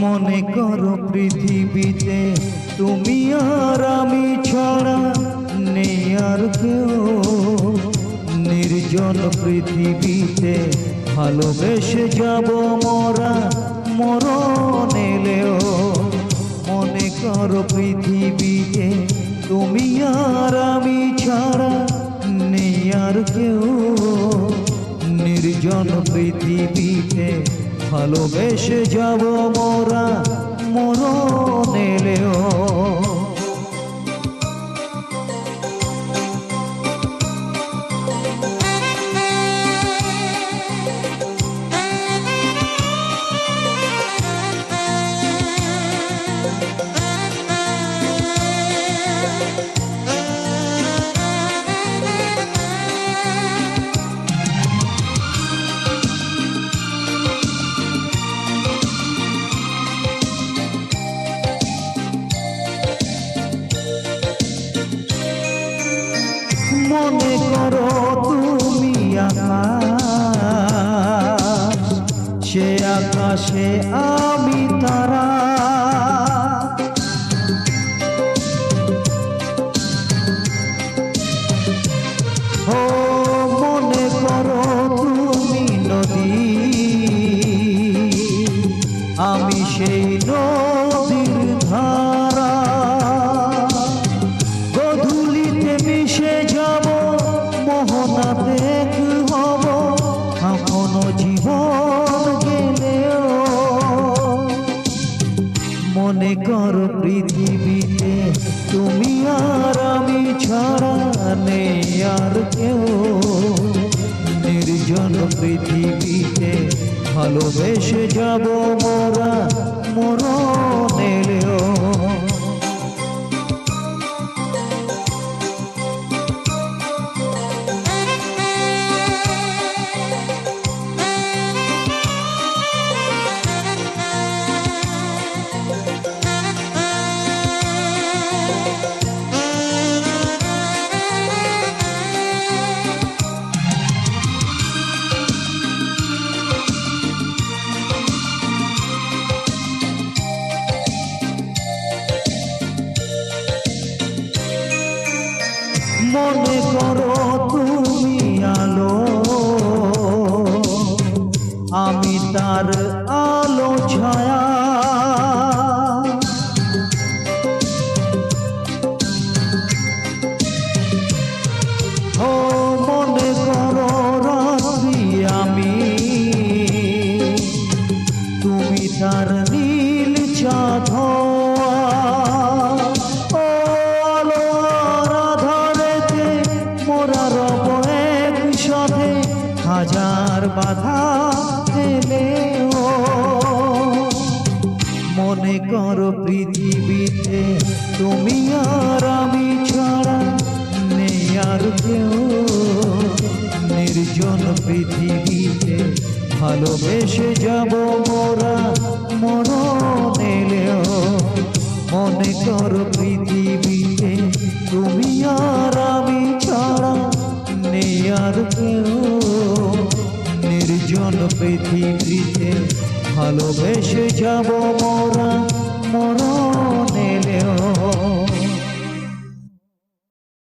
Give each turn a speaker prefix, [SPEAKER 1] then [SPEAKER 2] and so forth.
[SPEAKER 1] মনে করো পৃথিবীতে, তুমি আর আমি ছাড়া নেই আর কেউ। নির্জন পৃথিবীতে ভালোবেসে যাব মরা মরণ এলেও। মনে করো পৃথিবীতে তুমি আর আমি ছাড়া নেই আর কেউ। নির্জন পৃথিবীতে ভালোবেসে যাব মোরা মরণ এলেও। সে আকাশে আমি তারা। ও মনে করো তুমি নদী আমি সেই নদীর কর পৃথিবীতে, তুমি আর আমি ছাড়া নেই আর কেউ। নির্জন পৃথিবীতে ভালোবেসে যাব মোরা মরণ এলেও আমি তার আলো ছায়া। ও মনে করো রাত্রি আমি তুমি তার করো পৃথিবীতে, তুমি আর আমি ছাড়া নেই আর কেউ। নির্জন পৃথিবীতে ভালোবেসে যাব মোরা মরণ এলেও মনে করো পৃথিবীতে তুমি আর আমি ছাড়া নেই আর কেউ। নির্জন পৃথিবীতে ভালোবেসে যাব